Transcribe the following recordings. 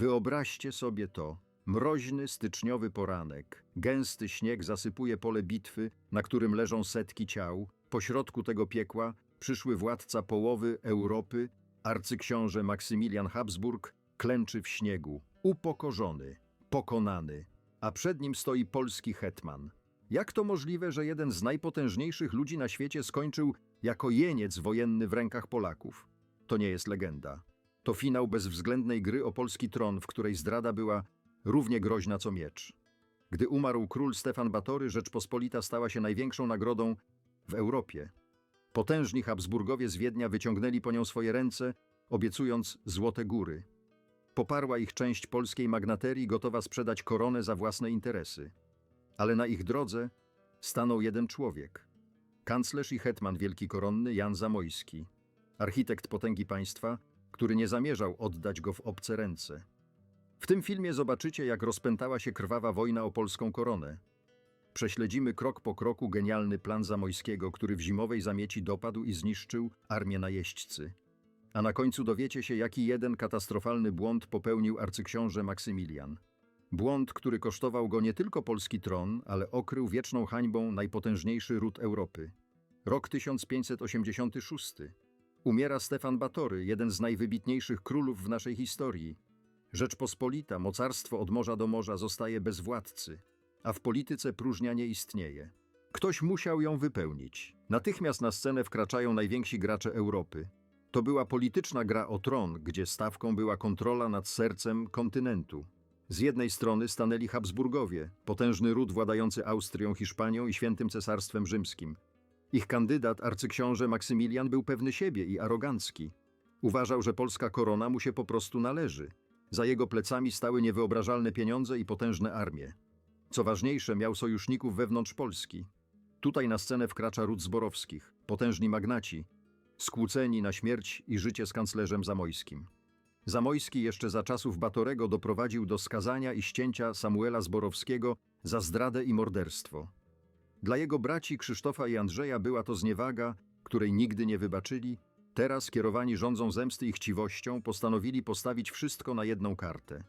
Wyobraźcie sobie to. Mroźny, styczniowy poranek. Gęsty śnieg zasypuje pole bitwy, na którym leżą setki ciał. Pośrodku tego piekła przyszły władca połowy Europy, arcyksiąże Maksymilian Habsburg, klęczy w śniegu, upokorzony, pokonany, a przed nim stoi polski hetman. Jak to możliwe, że jeden z najpotężniejszych ludzi na świecie skończył jako jeniec wojenny w rękach Polaków? To nie jest legenda. To finał bezwzględnej gry o polski tron, w której zdrada była równie groźna co miecz. Gdy umarł król Stefan Batory, Rzeczpospolita stała się największą nagrodą w Europie. Potężni Habsburgowie z Wiednia wyciągnęli po nią swoje ręce, obiecując złote góry. Poparła ich część polskiej magnaterii, gotowa sprzedać koronę za własne interesy. Ale na ich drodze stanął jeden człowiek. Kanclerz i hetman wielki koronny Jan Zamojski. Architekt potęgi państwa, który nie zamierzał oddać go w obce ręce. W tym filmie zobaczycie, jak rozpętała się krwawa wojna o polską koronę. Prześledzimy krok po kroku genialny plan Zamojskiego, który w zimowej zamieci dopadł i zniszczył armię najeźdźcy. A na końcu dowiecie się, jaki jeden katastrofalny błąd popełnił arcyksiąże Maksymilian. Błąd, który kosztował go nie tylko polski tron, ale okrył wieczną hańbą najpotężniejszy ród Europy. Rok 1586. Umiera Stefan Batory, jeden z najwybitniejszych królów w naszej historii. Rzeczpospolita, mocarstwo od morza do morza, zostaje bez władcy, a w polityce próżnia nie istnieje. Ktoś musiał ją wypełnić. Natychmiast na scenę wkraczają najwięksi gracze Europy. To była polityczna gra o tron, gdzie stawką była kontrola nad sercem kontynentu. Z jednej strony stanęli Habsburgowie, potężny ród władający Austrią, Hiszpanią i Świętym Cesarstwem Rzymskim. Ich kandydat, arcyksiąże Maksymilian, był pewny siebie i arogancki. Uważał, że polska korona mu się po prostu należy. Za jego plecami stały niewyobrażalne pieniądze i potężne armie. Co ważniejsze, miał sojuszników wewnątrz Polski. Tutaj na scenę wkracza ród Zborowskich, potężni magnaci, skłóceni na śmierć i życie z kanclerzem Zamojskim. Zamojski jeszcze za czasów Batorego doprowadził do skazania i ścięcia Samuela Zborowskiego za zdradę i morderstwo. Dla jego braci Krzysztofa i Andrzeja była to zniewaga, której nigdy nie wybaczyli. Teraz, kierowani rządzą zemsty i chciwością, postanowili postawić wszystko na jedną kartę.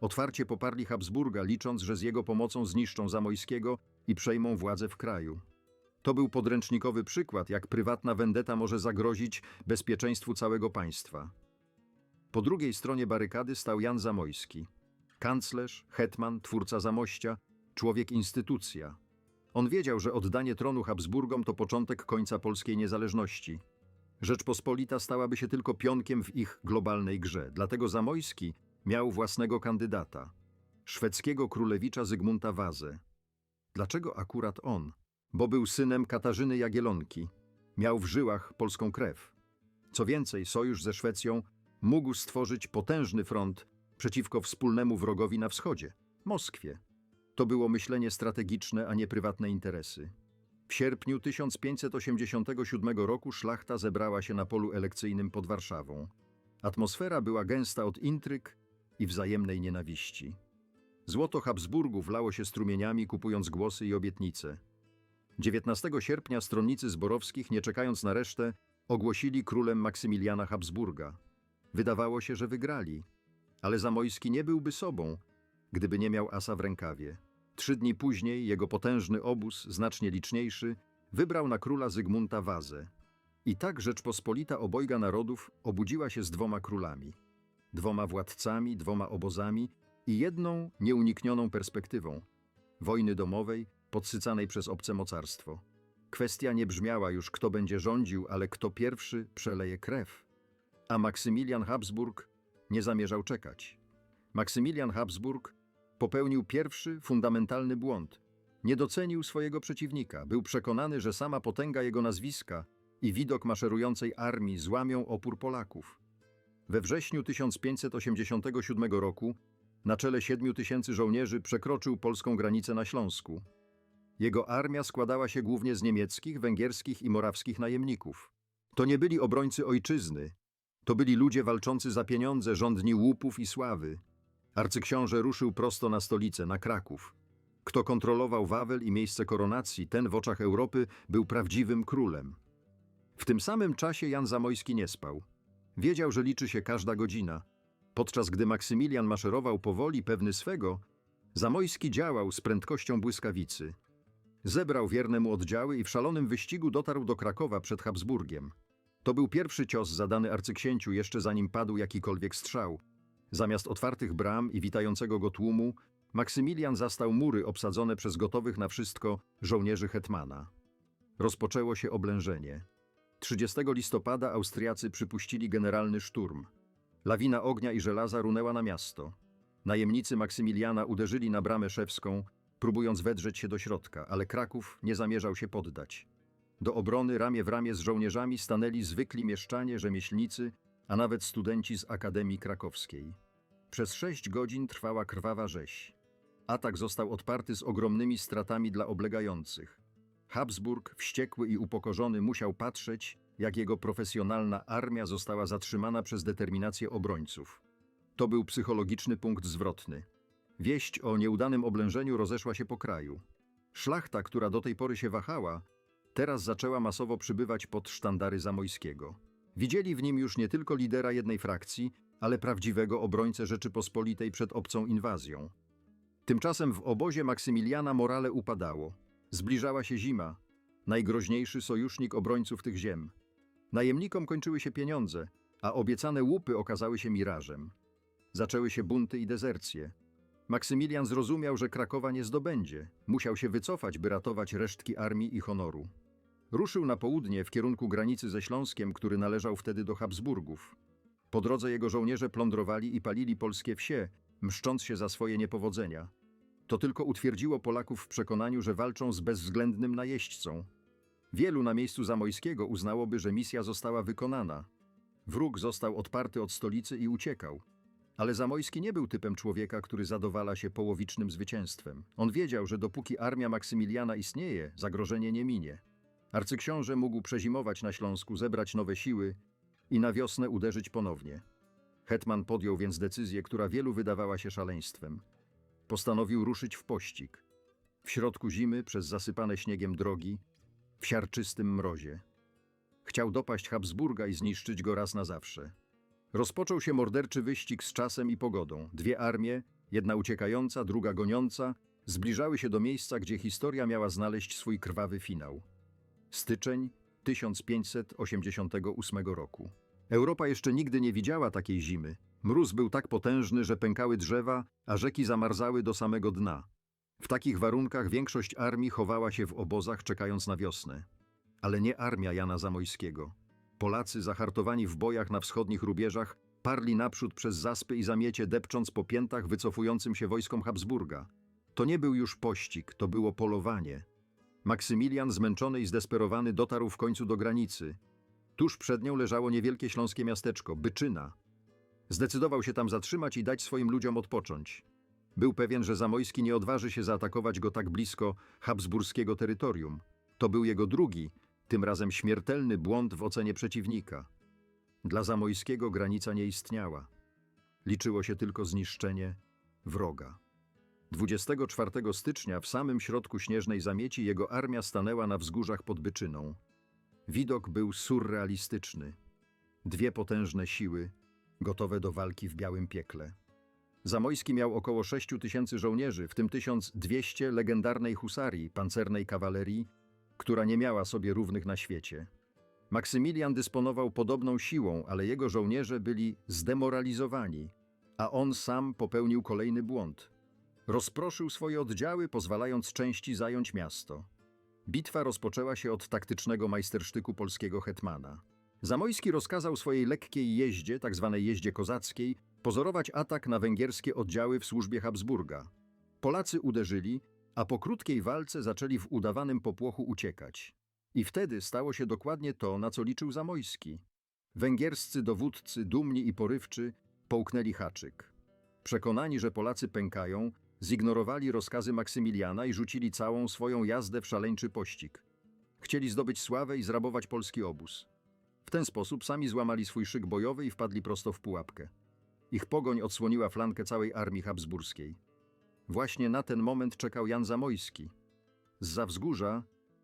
Otwarcie poparli Habsburga, licząc, że z jego pomocą zniszczą Zamojskiego i przejmą władzę w kraju. To był podręcznikowy przykład, jak prywatna vendetta może zagrozić bezpieczeństwu całego państwa. Po drugiej stronie barykady stał Jan Zamojski. Kanclerz, hetman, twórca Zamościa, człowiek instytucja. On wiedział, że oddanie tronu Habsburgom to początek końca polskiej niezależności. Rzeczpospolita stałaby się tylko pionkiem w ich globalnej grze, dlatego Zamojski miał własnego kandydata szwedzkiego królewicza Zygmunta Wazę. Dlaczego akurat on? Bo był synem Katarzyny Jagielonki. Miał w żyłach polską krew. Co więcej, sojusz ze Szwecją mógł stworzyć potężny front przeciwko wspólnemu wrogowi na wschodzie Moskwie. To było myślenie strategiczne, a nie prywatne interesy. W sierpniu 1587 roku szlachta zebrała się na polu elekcyjnym pod Warszawą. Atmosfera była gęsta od intryg i wzajemnej nienawiści. Złoto Habsburgów lało się strumieniami, kupując głosy i obietnice. 19 sierpnia stronnicy zborowskich, nie czekając na resztę, ogłosili królem Maksymiliana Habsburga. Wydawało się, że wygrali, ale Zamojski nie byłby sobą, gdyby nie miał asa w rękawie. Trzy dni później jego potężny obóz, znacznie liczniejszy, wybrał na króla Zygmunta Wazę. I tak Rzeczpospolita obojga narodów obudziła się z dwoma królami. Dwoma władcami, dwoma obozami i jedną nieuniknioną perspektywą wojny domowej podsycanej przez obce mocarstwo. Kwestia nie brzmiała już, kto będzie rządził, ale kto pierwszy przeleje krew. A Maksymilian Habsburg nie zamierzał czekać. Maksymilian Habsburg popełnił pierwszy fundamentalny błąd. Nie docenił swojego przeciwnika. Był przekonany, że sama potęga jego nazwiska i widok maszerującej armii złamią opór Polaków. We wrześniu 1587 roku na czele 7 tysięcy żołnierzy przekroczył polską granicę na Śląsku. Jego armia składała się głównie z niemieckich, węgierskich i morawskich najemników. To nie byli obrońcy ojczyzny, to byli ludzie walczący za pieniądze, rządni łupów i sławy. Arcyksiąże ruszył prosto na stolicę, na Kraków. Kto kontrolował Wawel i miejsce koronacji, ten w oczach Europy był prawdziwym królem. W tym samym czasie Jan Zamojski nie spał. Wiedział, że liczy się każda godzina. Podczas gdy Maksymilian maszerował powoli, pewny swego, Zamojski działał z prędkością błyskawicy. Zebrał wierne mu oddziały i w szalonym wyścigu dotarł do Krakowa przed Habsburgiem. To był pierwszy cios zadany arcyksięciu jeszcze zanim padł jakikolwiek strzał. Zamiast otwartych bram i witającego go tłumu, Maksymilian zastał mury obsadzone przez gotowych na wszystko żołnierzy hetmana. Rozpoczęło się oblężenie. 30 listopada Austriacy przypuścili generalny szturm. Lawina ognia i żelaza runęła na miasto. Najemnicy Maksymiliana uderzyli na bramę szewską, próbując wedrzeć się do środka, ale Kraków nie zamierzał się poddać. Do obrony ramię w ramię z żołnierzami stanęli zwykli mieszczanie, rzemieślnicy, a nawet studenci z Akademii Krakowskiej. Przez sześć godzin trwała krwawa rzeź. Atak został odparty z ogromnymi stratami dla oblegających. Habsburg, wściekły i upokorzony, musiał patrzeć, jak jego profesjonalna armia została zatrzymana przez determinację obrońców. To był psychologiczny punkt zwrotny. Wieść o nieudanym oblężeniu rozeszła się po kraju. Szlachta, która do tej pory się wahała, teraz zaczęła masowo przybywać pod sztandary Zamojskiego. Widzieli w nim już nie tylko lidera jednej frakcji, ale prawdziwego obrońcę Rzeczypospolitej przed obcą inwazją. Tymczasem w obozie Maksymiliana morale upadało. Zbliżała się zima, najgroźniejszy sojusznik obrońców tych ziem. Najemnikom kończyły się pieniądze, a obiecane łupy okazały się mirażem. Zaczęły się bunty i dezercje. Maksymilian zrozumiał, że Krakowa nie zdobędzie. Musiał się wycofać, by ratować resztki armii i honoru. Ruszył na południe w kierunku granicy ze Śląskiem, który należał wtedy do Habsburgów. Po drodze jego żołnierze plądrowali i palili polskie wsie, mszcząc się za swoje niepowodzenia. To tylko utwierdziło Polaków w przekonaniu, że walczą z bezwzględnym najeźdźcą. Wielu na miejscu Zamojskiego uznałoby, że misja została wykonana. Wróg został odparty od stolicy i uciekał. Ale Zamojski nie był typem człowieka, który zadowala się połowicznym zwycięstwem. On wiedział, że dopóki armia Maksymiliana istnieje, zagrożenie nie minie. Arcyksiąże mógł przezimować na Śląsku, zebrać nowe siły i na wiosnę uderzyć ponownie. Hetman podjął więc decyzję, która wielu wydawała się szaleństwem. Postanowił ruszyć w pościg. W środku zimy, przez zasypane śniegiem drogi, w siarczystym mrozie. Chciał dopaść Habsburga i zniszczyć go raz na zawsze. Rozpoczął się morderczy wyścig z czasem i pogodą. Dwie armie, jedna uciekająca, druga goniąca, zbliżały się do miejsca, gdzie historia miała znaleźć swój krwawy finał. Styczeń 1588 roku. Europa jeszcze nigdy nie widziała takiej zimy. Mróz był tak potężny, że pękały drzewa, a rzeki zamarzały do samego dna. W takich warunkach większość armii chowała się w obozach, czekając na wiosnę. Ale nie armia Jana Zamojskiego. Polacy, zahartowani w bojach na wschodnich rubieżach, parli naprzód przez zaspy i zamiecie, depcząc po piętach wycofującym się wojskom Habsburga. To nie był już pościg, to było polowanie. Maksymilian, zmęczony i zdesperowany, dotarł w końcu do granicy. Tuż przed nią leżało niewielkie śląskie miasteczko, Byczyna. Zdecydował się tam zatrzymać i dać swoim ludziom odpocząć. Był pewien, że Zamojski nie odważy się zaatakować go tak blisko habsburskiego terytorium. To był jego drugi, tym razem śmiertelny błąd w ocenie przeciwnika. Dla Zamojskiego granica nie istniała. Liczyło się tylko zniszczenie wroga. 24 stycznia w samym środku śnieżnej zamieci jego armia stanęła na wzgórzach pod Byczyną. Widok był surrealistyczny. Dwie potężne siły, gotowe do walki w białym piekle. Zamojski miał około 6 tysięcy żołnierzy, w tym 1200 legendarnej husarii, pancernej kawalerii, która nie miała sobie równych na świecie. Maksymilian dysponował podobną siłą, ale jego żołnierze byli zdemoralizowani, a on sam popełnił kolejny błąd. Rozproszył swoje oddziały, pozwalając części zająć miasto. Bitwa rozpoczęła się od taktycznego majstersztyku polskiego hetmana. Zamojski rozkazał swojej lekkiej jeździe, tzw. jeździe kozackiej, pozorować atak na węgierskie oddziały w służbie Habsburga. Polacy uderzyli, a po krótkiej walce zaczęli w udawanym popłochu uciekać. I wtedy stało się dokładnie to, na co liczył Zamojski. Węgierscy dowódcy, dumni i porywczy, połknęli haczyk. Przekonani, że Polacy pękają, zignorowali rozkazy Maksymiliana i rzucili całą swoją jazdę w szaleńczy pościg. Chcieli zdobyć sławę i zrabować polski obóz. W ten sposób sami złamali swój szyk bojowy i wpadli prosto w pułapkę. Ich pogoń odsłoniła flankę całej armii habsburskiej. Właśnie na ten moment czekał Jan Zamojski. Z wzgórza,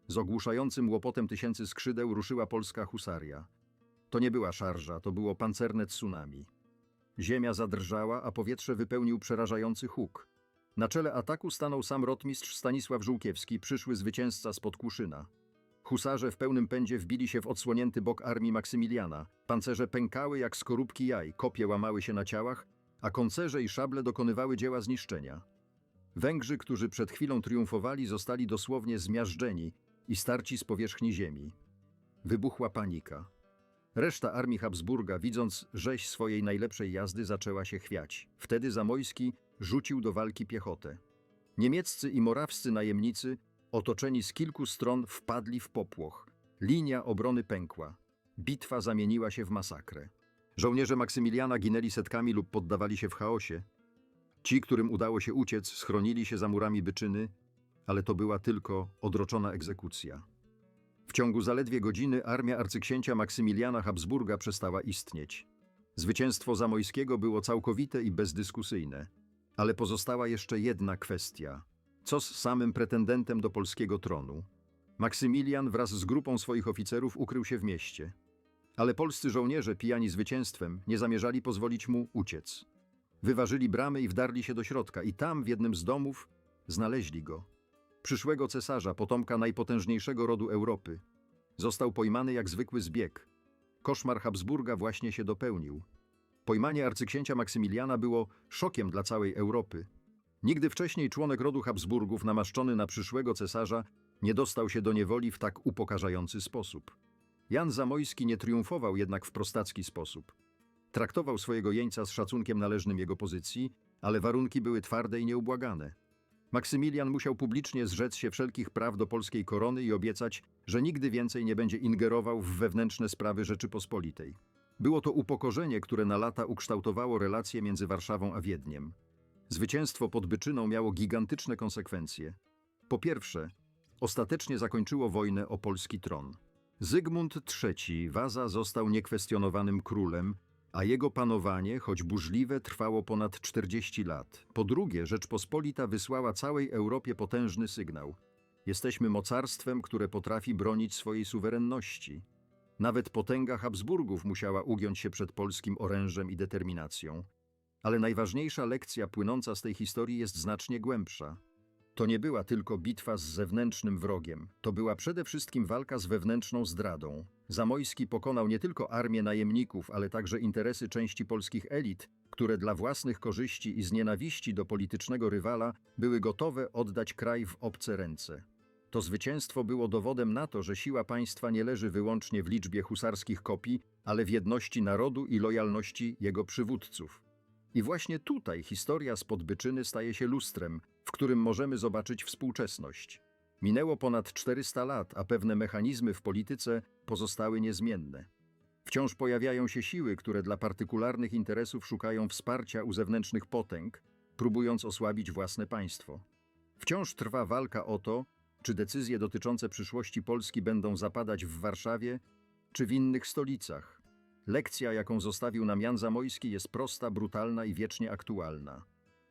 z ogłuszającym łopotem tysięcy skrzydeł ruszyła polska husaria. To nie była szarża, to było pancerne tsunami. Ziemia zadrżała, a powietrze wypełnił przerażający huk. Na czele ataku stanął sam rotmistrz Stanisław Żółkiewski, przyszły zwycięzca spod Kłuszyna. Husarze w pełnym pędzie wbili się w odsłonięty bok armii Maksymiliana. Pancerze pękały jak skorupki jaj, kopie łamały się na ciałach, a koncerze i szable dokonywały dzieła zniszczenia. Węgrzy, którzy przed chwilą triumfowali, zostali dosłownie zmiażdżeni i starci z powierzchni ziemi. Wybuchła panika. Reszta armii Habsburga, widząc rzeź swojej najlepszej jazdy, zaczęła się chwiać. Wtedy Zamojski rzucił do walki piechotę. Niemieccy i morawscy najemnicy, otoczeni z kilku stron, wpadli w popłoch. Linia obrony pękła. Bitwa zamieniła się w masakrę. Żołnierze Maksymiliana ginęli setkami lub poddawali się w chaosie. Ci, którym udało się uciec, schronili się za murami Byczyny, ale to była tylko odroczona egzekucja. W ciągu zaledwie godziny armia arcyksięcia Maksymiliana Habsburga przestała istnieć. Zwycięstwo Zamojskiego było całkowite i bezdyskusyjne. Ale pozostała jeszcze jedna kwestia. Co z samym pretendentem do polskiego tronu? Maksymilian wraz z grupą swoich oficerów ukrył się w mieście. Ale polscy żołnierze, pijani zwycięstwem, nie zamierzali pozwolić mu uciec. Wyważyli bramy i wdarli się do środka i tam, w jednym z domów, znaleźli go. Przyszłego cesarza, potomka najpotężniejszego rodu Europy. Został pojmany jak zwykły zbieg. Koszmar Habsburga właśnie się dopełnił. Pojmanie arcyksięcia Maksymiliana było szokiem dla całej Europy. Nigdy wcześniej członek rodu Habsburgów, namaszczony na przyszłego cesarza, nie dostał się do niewoli w tak upokarzający sposób. Jan Zamojski nie triumfował jednak w prostacki sposób. Traktował swojego jeńca z szacunkiem należnym jego pozycji, ale warunki były twarde i nieubłagane. Maksymilian musiał publicznie zrzec się wszelkich praw do polskiej korony i obiecać, że nigdy więcej nie będzie ingerował w wewnętrzne sprawy Rzeczypospolitej. Było to upokorzenie, które na lata ukształtowało relacje między Warszawą a Wiedniem. Zwycięstwo pod Byczyną miało gigantyczne konsekwencje. Po pierwsze, ostatecznie zakończyło wojnę o polski tron. Zygmunt III Waza został niekwestionowanym królem, a jego panowanie, choć burzliwe, trwało ponad 40 lat. Po drugie, Rzeczpospolita wysłała całej Europie potężny sygnał. Jesteśmy mocarstwem, które potrafi bronić swojej suwerenności. Nawet potęga Habsburgów musiała ugiąć się przed polskim orężem i determinacją. Ale najważniejsza lekcja płynąca z tej historii jest znacznie głębsza. To nie była tylko bitwa z zewnętrznym wrogiem, to była przede wszystkim walka z wewnętrzną zdradą. Zamojski pokonał nie tylko armię najemników, ale także interesy części polskich elit, które dla własnych korzyści i z nienawiści do politycznego rywala były gotowe oddać kraj w obce ręce. To zwycięstwo było dowodem na to, że siła państwa nie leży wyłącznie w liczbie husarskich kopii, ale w jedności narodu i lojalności jego przywódców. I właśnie tutaj historia spod Byczyny staje się lustrem, w którym możemy zobaczyć współczesność. Minęło ponad 400 lat, a pewne mechanizmy w polityce pozostały niezmienne. Wciąż pojawiają się siły, które dla partykularnych interesów szukają wsparcia u zewnętrznych potęg, próbując osłabić własne państwo. Wciąż trwa walka o to, czy decyzje dotyczące przyszłości Polski będą zapadać w Warszawie czy w innych stolicach. Lekcja, jaką zostawił nam Jan Zamojski, jest prosta, brutalna i wiecznie aktualna.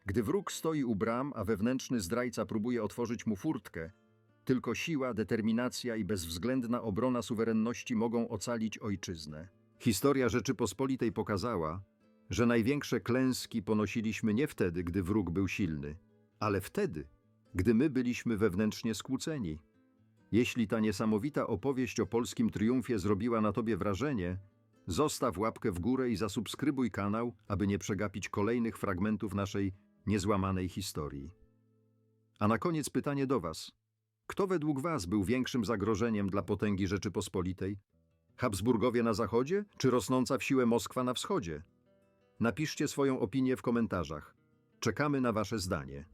Gdy wróg stoi u bram, a wewnętrzny zdrajca próbuje otworzyć mu furtkę, tylko siła, determinacja i bezwzględna obrona suwerenności mogą ocalić ojczyznę. Historia Rzeczypospolitej pokazała, że największe klęski ponosiliśmy nie wtedy, gdy wróg był silny, ale wtedy, gdy my byliśmy wewnętrznie skłóceni. Jeśli ta niesamowita opowieść o polskim triumfie zrobiła na tobie wrażenie, zostaw łapkę w górę i zasubskrybuj kanał, aby nie przegapić kolejnych fragmentów naszej niezłamanej historii. A na koniec pytanie do Was. Kto według Was był większym zagrożeniem dla potęgi Rzeczypospolitej? Habsburgowie na zachodzie, czy rosnąca w siłę Moskwa na wschodzie? Napiszcie swoją opinię w komentarzach. Czekamy na Wasze zdanie.